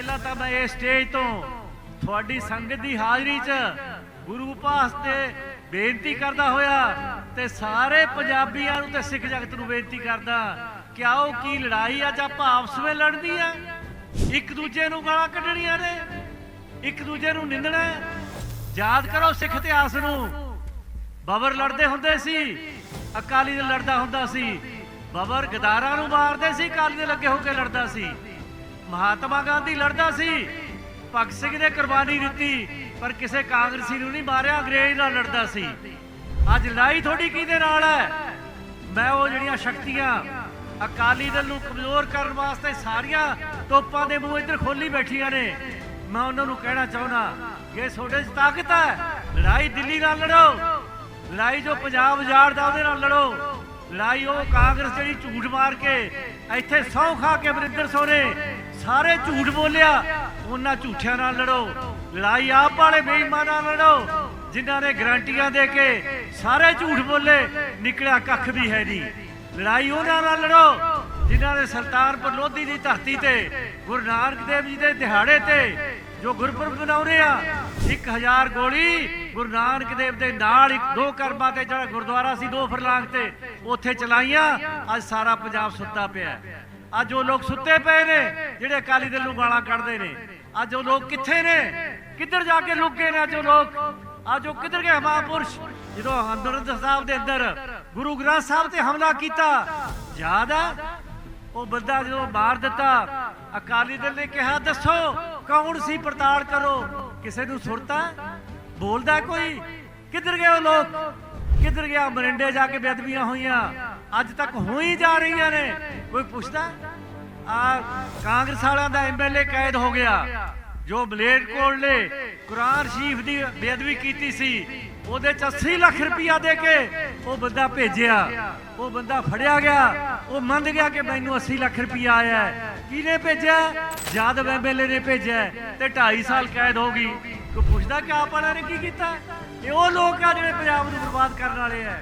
ਪਹਿਲਾਂ ਤਾਂ ਮੈਂ ਇਸ ਸਟੇਜ ਤੋਂ ਤੁਹਾਡੀ ਸੰਗਤ ਦੀ ਹਾਜ਼ਰੀ 'ਚ ਗੁਰੂ ਪਾਸ ਤੇ ਬੇਨਤੀ ਕਰਦਾ ਹੋਇਆ ਤੇ ਸਾਰੇ ਪੰਜਾਬੀਆਂ ਨੂੰ ਤੇ ਸਿੱਖ ਜਗਤ ਨੂੰ ਬੇਨਤੀ ਕਰਦਾ ਕਿ ਆਓ ਕੀ ਲੜਾਈ ਅੱਜ ਆਪਾਂ ਆਪਸ ਵਿੱਚ ਲੜਨੀ ਆ? ਇੱਕ ਦੂਜੇ ਨੂੰ ਗਾਲਾਂ ਕੱਢਣੀਆਂ ਨੇ, ਇੱਕ ਦੂਜੇ ਨੂੰ ਨਿੰਦਣਾ ਯਾਦ ਕਰੋ ਸਿੱਖ ਇਤਿਹਾਸ ਨੂੰ। ਬਬਰ ਲੜਦੇ ਹੁੰਦੇ ਸੀ, ਅਕਾਲੀ ਦਲ ਲੜਦਾ ਹੁੰਦਾ ਸੀ। ਬਬਰ ਗਦਾਰਾਂ ਨੂੰ ਮਾਰਦੇ ਸੀ, ਅਕਾਲੀ ਦੇ ਲੱਗੇ ਹੋ ਕੇ ਲੜਦਾ ਸੀ। ਮਹਾਤਮਾ ਗਾਂਧੀ ਲੜਦਾ ਸੀ। ਭਗਤ ਸਿੰਘ ਨੇ ਕੁਰਬਾਨੀ ਦਿੱਤੀ, ਪਰ ਕਿਸੇ ਕਾਂਗਰਸੀ ਨੂੰ ਨਹੀਂ ਮਾਰਿਆ, ਅੰਗਰੇਜ਼ ਨਾਲ ਲੜਦਾ ਸੀ। ਅੱਜ ਲੜਾਈ ਤੁਹਾਡੀ ਕਿਹਦੇ ਨਾਲ ਹੈ? ਮੈਂ ਉਹ ਜਿਹੜੀਆਂ ਸ਼ਕਤੀਆਂ ਅਕਾਲੀ ਦਲ ਨੂੰ ਕਮਜ਼ੋਰ ਕਰਨ ਵਾਸਤੇ ਸਾਰੀਆਂ ਤੋਪਾਂ ਦੇ ਮੂੰਹ ਇੱਧਰ ਖੋਲੀ ਬੈਠੀਆਂ ਨੇ, ਮੈਂ ਉਹਨਾਂ ਨੂੰ ਕਹਿਣਾ ਚਾਹੁੰਦਾ ਕਿ ਤੁਹਾਡੇ 'ਚ ਤਾਕਤ ਹੈ। ਲੜਾਈ ਦਿੱਲੀ ਨਾਲ ਲੜੋ, ਲੜਾਈ ਜੋ ਪੰਜਾਬ ਉਜਾੜਦਾ ਉਹਦੇ ਨਾਲ ਲੜੋ। ਲੜਾਈ ਉਹ ਕਾਂਗਰਸ ਜਿਹੜੀ ਝੂਠ ਮਾਰ ਕੇ ਇੱਥੇ ਸੌ ਖਾ ਕੇ ਅਮਰਿੰਦਰ ਸੋਨੇ ਸਾਰੇ ਝੂਠ ਬੋਲਿਆ। ਉਹਨਾਂ ਝੂਠਿਆਂ ਨਾਲ ਲੜੋ। ਲੜਾਈ ਆਪ ਵਾਲੇ ਬੇਈਮਾਨਾਂ ਨਾਲ ਲੜੋ। ਜਿਨ੍ਹਾਂ ਨੇ ਗਰੰਟੀਆਂ ਦੇ ਕੇ ਸਾਰੇ ਝੂਠ ਬੋਲੇ, ਨਿਕਲਿਆ ਕੱਖ ਵੀ ਹੈ ਨਹੀਂ। ਲੜਾਈ ਉਹਨਾਂ ਨਾਲ ਲੜੋ, ਜਿਨ੍ਹਾਂ ਨੇ ਸੁਲਤਾਨਪੁਰ ਲੋਧੀ ਦੀ ਧਰਤੀ ਤੇ, ਗੁਰੂ ਨਾਨਕ ਦੇਵ ਜੀ ਦੇ ਦਿਹਾੜੇ ਤੇ ਜੋ ਗੁਰਪੁਰਬ ਮਨਾਉਂਦੇ ਆ 1000 ਗੋਲੀ ਗੁਰੂ ਨਾਨਕ ਦੇਵ ਦੇ ਨਾਲ ਇੱਕ ਦੋ ਕਰਮਾਂ ਤੇ ਜਿਹੜਾ ਗੁਰਦੁਆਰਾ ਸੀ, ਦੋ ਫਰਲਾਂਗ ਤੇ, ਉੱਥੇ ਚਲਾਈਆਂ। ਅੱਜ ਸਾਰਾ ਪੰਜਾਬ ਸੁੱਤਾ ਪਿਆ। ਅੱਜ ਉਹ ਲੋਕ ਸੁੱਤੇ ਪਏ ਨੇ। ਜਿਹੜੇ ਅਕਾਲੀ ਦਲ ਨੂੰ ਗਾਲਾਂ ਕੱਢਦੇ ਨੇ। ਅੱਜ ਉਹ ਲੋਕ ਕਿੱਥੇ ਨੇ? ਕਿੱਧਰ ਜਾ ਕੇ ਲੁਕ ਗਏ ਨੇ ਅੱਜ ਉਹ ਲੋਕ? ਅੱਜ ਉਹ ਕਿੱਧਰ ਗਏ? ਮਹਾਂਪੁਰਸ਼। ਜਦੋਂ ਹਰਿਮੰਦਰ ਸਾਹਿਬ ਦੇ ਅੰਦਰ ਗੁਰੂ ਗ੍ਰੰਥ ਸਾਹਿਬ ਤੇ ਹਮਲਾ ਕੀਤਾ, ਯਾਦ ਆ? ਉਹ ਬੰਦਾ ਜਦੋਂ ਮਾਰ ਦਿੱਤਾ, ਅਕਾਲੀ ਦਲ ਨੇ ਕਿਹਾ, ਦੱਸੋ, ਕੌਣ ਸੀ? ਪੜਤਾਲ ਕਰੋ। ਕਿਸੇ ਨੂੰ ਸੁਰਤਾ? ਬੋਲਦਾ ਕੋਈ? ਕਿੱਧਰ ਗਏ ਉਹ ਲੋਕ? ਕਿੱਧਰ ਗਿਆ? ਮਰਿੰਡੇ ਜਾ ਕੇ ਬੇਅਦਬੀਆਂ ਹੋਈਆਂ। ਅੱਜ ਤੱਕ ਹੋਈ ਜਾ ਰਹੀਆਂ ਨੇ। ਕੋਈ ਪੁੱਛਦਾ? ਆ ਕਾਂਗਰਸ ਵਾਲਿਆਂ ਦਾ ਐਮਐਲਏ ਕੈਦ ਹੋ ਗਿਆ, ਜੋ ਮਲੇਰਕੋਟ ਨੇ, ਕੁਰਾਨ ਸ਼ਰੀਫ ਦੀ ਬੇਅਦਬੀ ਕੀਤੀ ਸੀ, ਉਹਦੇ ਚ 80 ਲੱਖ ਰੁਪਇਆ ਦੇ ਕੇ ਉਹ ਬੰਦਾ ਭੇਜਿਆ, ਉਹ ਬੰਦਾ ਫੜਿਆ ਗਿਆ, ਉਹ ਮੰਨ ਗਿਆ ਕਿ ਮੈਨੂੰ 80 ਲੱਖ ਰੁਪਇਆ ਆਇਆ ਕਿਹਨੇ ਭੇਜਿਆ? ਯਾਦਵ ਐਮਐਲਏ ਨੇ ਭੇਜਿਆ ਤੇ 2.5 ਸਾਲ ਕੈਦ ਹੋ ਗਈ। ਕੋਈ ਪੁੱਛਦਾ ਕਿ ਆਪ ਵਾਲਿਆਂ ਨੇ ਕੀ ਕੀਤਾ? ਇਹ ਉਹ ਲੋਕ ਆ ਜਿਹੜੇ ਪੰਜਾਬ ਨੂੰ ਬਰਬਾਦ ਕਰਨ ਵਾਲੇ ਆ।